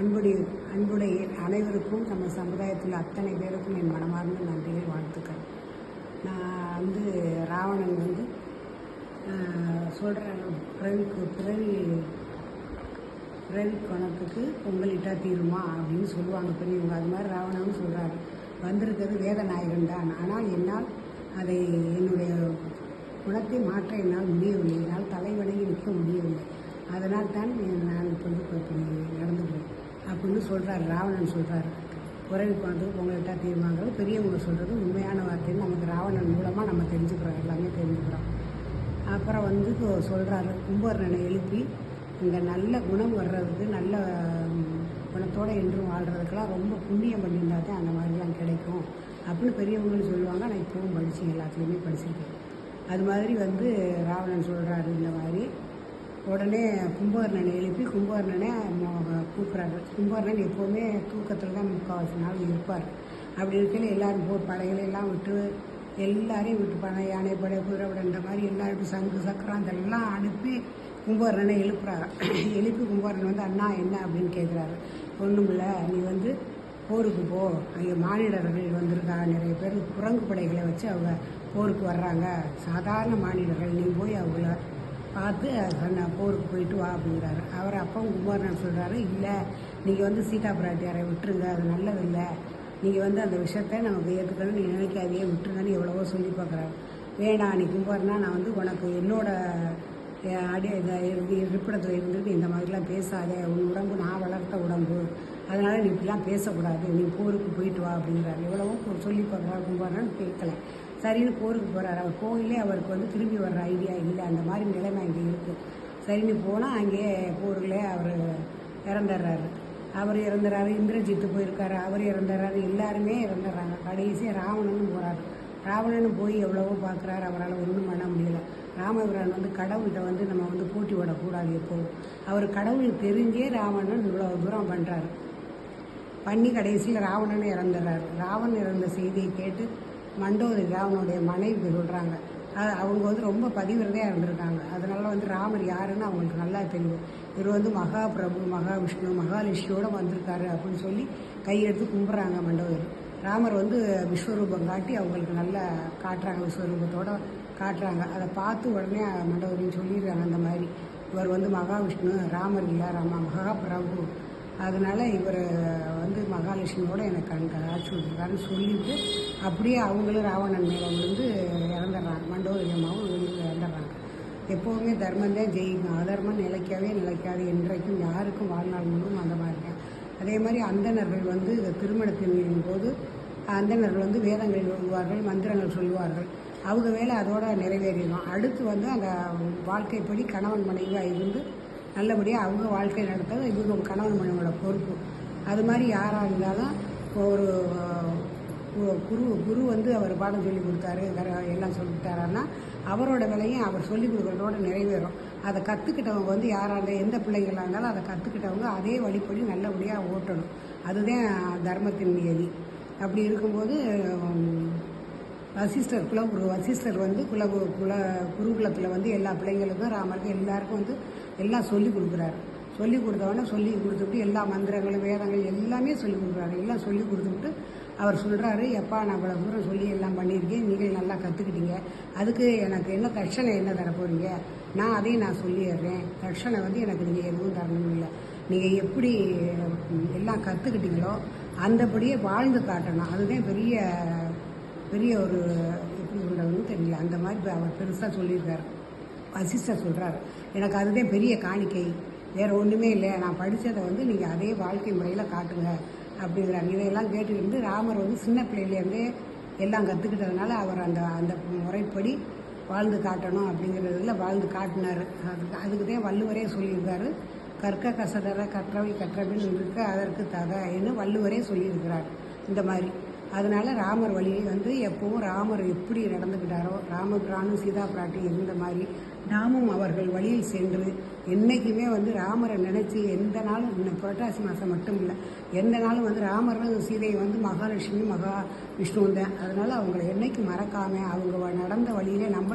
அன்புடைய அன்புடைய அனைவருக்கும் நம்ம சமுதாயத்தில் அத்தனை பேருக்கும் என் மனமார்ந்த நன்றியை வாழ்த்துக்கள். நான் வந்து ராவணன் வந்து சொல்கிறேன் பிறவிக்கு பிறவி பிறவி குணத்துக்கு பொங்கலிட்டா தீருமா அப்படின்னு சொல்லுவாங்க பெரியவங்க. அது மாதிரி ராவணன் சொல்கிறாரு வந்திருக்கிறது வேதநாயகன் தான். ஆனால் என்னால் அதை என்னுடைய குணத்தை மாற்ற என்னால் முடியவில்லை. என்னால் தலைவணங்கி நிற்க முடியவில்லை. அதனால் தான் நான் இப்பொழுது இப்போ போகிறேன் சொல்கிறார் ராவணன் சொல்கிறார் குறைவு குணத்துக்கு பொங்கலிட்டா தீர்மாங்கிறது பெரியவங்க சொல்கிறது உண்மையான வார்த்தைன்னு நமக்கு ராவணன் மூலமாக நம்ம தெரிஞ்சுக்கிறோம் எல்லாமே தெரிஞ்சுக்கிறோம். அப்புறம் வந்து சொல்கிறாரு கும்பகர்ணனை எழுப்பி இந்த நல்ல குணம் வர்றதுக்கு நல்ல குணத்தோடு என்றும் வாழ்கிறதுக்கெல்லாம் ரொம்ப புண்ணியம் பண்ணியிருந்தா தான் அந்த மாதிரிலாம் கிடைக்கும் அப்படின்னு பெரியவங்களும் சொல்லுவாங்க. நான் இப்போவும் படித்தேன் எல்லாத்துலேயுமே படிச்சிருக்கேன். அது மாதிரி வந்து ராவணன் சொல்கிறாரு இந்த மாதிரி. உடனே கும்பகர்ணனை எழுப்பி கும்பகர்ணனை கூப்பிட்றாரு கும்பகர்ணன் எப்போவுமே தூக்கத்தில் தான் முக்கால்வாசி நாள் இருப்பார். அப்படி இருக்கையில் எல்லோரும் போ படைகளை எல்லாம் விட்டு எல்லாரையும் விட்டு பண யானை படை குதிரை படை இந்த மாதிரி எல்லாருக்கும் சங்கு சக்கரம் அதெல்லாம் அனுப்பி கும்பகர்ணனை எழுப்புறாரு. எழுப்பி கும்பகர்ணன் வந்து அண்ணா என்ன? அப்படின்னு கேட்குறாரு ஒன்றும் இல்லை நீ வந்து போருக்கு போ. அங்கே மாநிலர்கள் வந்திருக்கா நிறைய பேர் குரங்கு படைகளை வச்சு அவங்க போருக்கு வர்றாங்க. சாதாரண மாநிலர்கள் நீ போய் அவங்கள பார்த்து சொன்ன போருக்கு போயிட்டு வா அப்படிங்கிறாரு. அவர் அப்பவும் குமாரன் சொல்கிறாரு இல்லை நீங்கள் வந்து சீதா பிராட்டியாரை விட்டுருங்க அது நல்லதில்லை. நீங்கள் வந்து அந்த விஷயத்தை நமக்கு ஏற்றுக்கணும் நீ நினைக்காதையே விட்டுருங்கன்னு எவ்வளவோ சொல்லி பார்க்குறாரு. வேணா நீ கும்பர்னா நான் வந்து உனக்கு என்னோட அடி இரு- இருப்பிடத்தில் இருந்துட்டு இந்த மாதிரிலாம் பேசாத. உன் உடம்பு நான் வளர்த்த உடம்பு. அதனால் நீ இப்படிலாம் பேசக்கூடாது. நீ போருக்கு போயிட்டு வா அப்படிங்கிறாரு. எவ்வளவோ சொல்லி பார்க்குறாரு கும்பர்ணன் கேட்கல. சரின்னு போருக்கு போகிறார் அவர் போகலே அவருக்கு வந்து திரும்பி வர்ற ஐடியா இல்லை. அந்த மாதிரி நிலைமை அங்கே இருக்குது சரின்னு போனால் அங்கேயே போரில் அவர் இறந்துடுறாரு. அவர் இறந்துறாரு இந்திரஜித்து போயிருக்காரு. அவர் இறந்துடுறாரு. எல்லாருமே இறந்துடுறாங்க. கடைசியாக ராவணன் போகிறாரு ராவணன் போய் எவ்வளவோ பார்க்குறாரு. அவரால் ஒன்றும் பண்ண முடியல. ராமபிரான் வந்து கடவுள்கிட்ட வந்து நம்ம வந்து போட்டி விடக்கூடாது எப்போவும். அவர் கடவுள் தெரிஞ்சே ராவணன் இவ்வளோ தூரம் பண்ணுறாரு பண்ணி கடைசியில் ராவணன் இறந்துடுறாரு. ராவணன் இறந்த செய்தியை கேட்டு மண்டோதரியில் ராவனுடைய மனைவி சொல்கிறாங்க அவங்க வந்து ரொம்ப பதிவிரதையாக இருந்திருக்காங்க. அதனால வந்து ராமர் யாருன்னு அவங்களுக்கு நல்லா தெரியும். இவர் வந்து மகா பிரபு மகாவிஷ்ணு மகாலட்சுமியோட வந்திருக்காரு அப்படின்னு சொல்லி கையெடுத்து கும்பிட்றாங்க மண்டோதரி. ராமர் வந்து விஸ்வரூபம் காட்டி அவங்களுக்கு நல்லா காட்டுறாங்க விஸ்வரூபத்தோட காட்டுறாங்க. அதை பார்த்து உடனே மண்டபரின்னு சொல்லிடுறாங்க அந்த மாதிரி. இவர் வந்து மகாவிஷ்ணு ராமர் இல்லை ராமா மகாபிரபு. அதனால் இவர் வந்து மகாலட்சுமியோடு எனக்கு அங்கே ஆட்சி விட்டுருக்காருன்னு சொல்லிட்டு அப்படியே அவங்களும் ராவணன் மேலே விழுந்து இறந்துடுறாங்க. மண்டோதரி அம்மாவும் விழுந்து இறந்துடுறாங்க. எப்போவுமே தர்மம் தான் ஜெயிக்கும். அதர்மம் நிலைக்கவே நிலைக்காது என்றைக்கும் யாருக்கும் வாழ்நாள் முழுவதும் அந்த மாதிரி தான். அதே மாதிரி அந்தணர்கள் வந்து திருமணத்தின் போது அந்தணர்கள் வந்து வேதங்கள் எழுதுவார்கள் மந்திரங்கள் சொல்லுவார்கள் அவங்க வேலை அதோட நிறைவேறிடும் அடுத்து வந்து அந்த வாழ்க்கைப்படி கணவன் மனைவியாக இருந்து நல்லபடியாக அவங்க வாழ்க்கை நடத்துறது இவங்க கணவன் மனைவியோட பொறுப்பு. அது மாதிரி யாராக இருந்தாலும் ஒரு குரு குரு வந்து அவர் பாடம் சொல்லி கொடுத்தாரு எல்லாம் சொல்லிட்டாருன்னா அவரோட விலையும் அவர் சொல்லி கொடுக்குறதோட நிறைவேறும். அதை கற்றுக்கிட்டவங்க வந்து யாராக எந்த பிள்ளைகளாக இருந்தாலும் அதை கற்றுக்கிட்டவங்க அதே வழிப்படி நல்லபடியாக ஓட்டணும். அதுதான் தர்மத்தின் நியதி. அப்படி இருக்கும்போது உம், வசிஷ்டர் குலகுரு வசிஷ்டர் வந்து குல குல குருகுலத்தில் வந்து எல்லா பிள்ளைங்களுக்கும் ராமருக்கு எல்லாருக்கும் வந்து எல்லாம் சொல்லி கொடுக்குறாரு. சொல்லி கொடுத்தவொடனே சொல்லி கொடுத்துட்டு எல்லா மந்திரங்களும் வேதங்கள் எல்லாமே சொல்லி கொடுக்குறாரு. எல்லாம் சொல்லி கொடுத்துட்டு அவர் சொல்கிறாரு எப்பா நான் இவ்வளோ தூரம் சொல்லி எல்லாம் பண்ணியிருக்கேன். நீங்கள் நல்லா கற்றுக்கிட்டீங்க அதுக்கு எனக்கு இன்னும் தட்சணை என்ன தரப்போகிறீங்க நான் அதையும் நான் சொல்லிடுறேன். தட்சணை வந்து எனக்கு நீங்கள் எதுவும் தரணும் இல்லை. நீங்கள் எப்படி எல்லாம் கற்றுக்கிட்டீங்களோ அந்தபடியே வாழ்ந்து காட்டணும். அதுதான் பெரிய பெரிய ஒரு எப்படி சொல்கிறதுன்னு தெரியல. அந்த மாதிரி அவர் பெருசாக சொல்லியிருக்காரு. வசிஷ்டர் சொல்கிறாரு எனக்கு அதுதான் பெரிய காணிக்கை. வேறு ஒன்றுமே இல்லை. நான் படித்ததை வந்து நீங்கள் அதே வாழ்க்கை முறையில் காட்டுங்க. அப்படிங்கிறாங்க. இதையெல்லாம் கேட்டுக்கிட்டு ராமர் வந்து சின்ன பிள்ளையிலேருந்தே எல்லாம் கற்றுக்கிட்டதுனால அவர் அந்த அந்த முறைப்படி வாழ்ந்து காட்டணும் அப்படிங்கிறதுல வாழ்ந்து காட்டினார். அதுக்கு அதுக்கு தான் வள்ளுவரே சொல்லியிருக்காரு. கற்க கசடர கற்றவை கற்றபின் இருக்க அதற்கு தக என்று வள்ளுவரே சொல்லியிருக்கிறார். இந்த மாதிரி. அதனால ராமர் வழியை வந்து எப்போவும் ராமர் எப்படி நடந்துக்கிட்டாரோ ராமபிரானும் சீதா பிராட்டி இருந்த மாதிரி நாமும் அவர்கள் வழியில் சென்று என்றைக்குமே வந்து ராமரை நினச்சி எந்த நாளும் இந்த புரட்டாசி மாதம் மட்டும் இல்லை எந்த நாளும் வந்து ராமரும் சீதையை வந்து மகாலட்சுமி மகா விஷ்ணுவும் தான். அதனால் அவங்கள என்றைக்கும் மறக்காம அவங்க வ- நடந்த வழியிலே நம்ம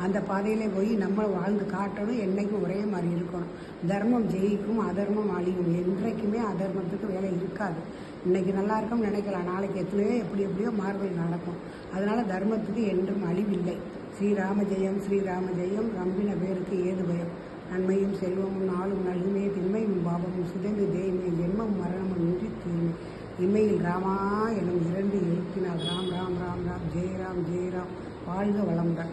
அந்த பாதையிலே போய் நம்ம வாழ்ந்து காட்டணும். என்றைக்கும் ஒரே மாதிரி இருக்கணும். தர்மம் ஜெயிக்கும் அதர்மம் அழியும். என்றைக்குமே அதர்மத்துக்கு வேலை இருக்காது. இன்னைக்கு நல்லா இருக்கும்னு நினைக்கலாம். நாளைக்கு எத்தனையோ எப்படி எப்படியோ மாறுதல் நடக்கும். அதனால தர்மத்துக்கு என்றும் அழிவில்லை. ஸ்ரீராம ஜெயம் ஸ்ரீராம ஜெயம் ரம்பின பேருக்கு ஏது பயம்? நன்மையும் செல்வமும் நாளும் நல்குமே திண்மையும் பாபமும் சிதைந்து தேய்மை ஜென்மம் மரணமும் இன்றி தீமை. இம்மையில் ராமா எனும் இரண்டு எழுப்பினால் ராம் ராம் ராம் ராம் ஜெயராம் ஜெயராம் வாழ்க வளம்தான்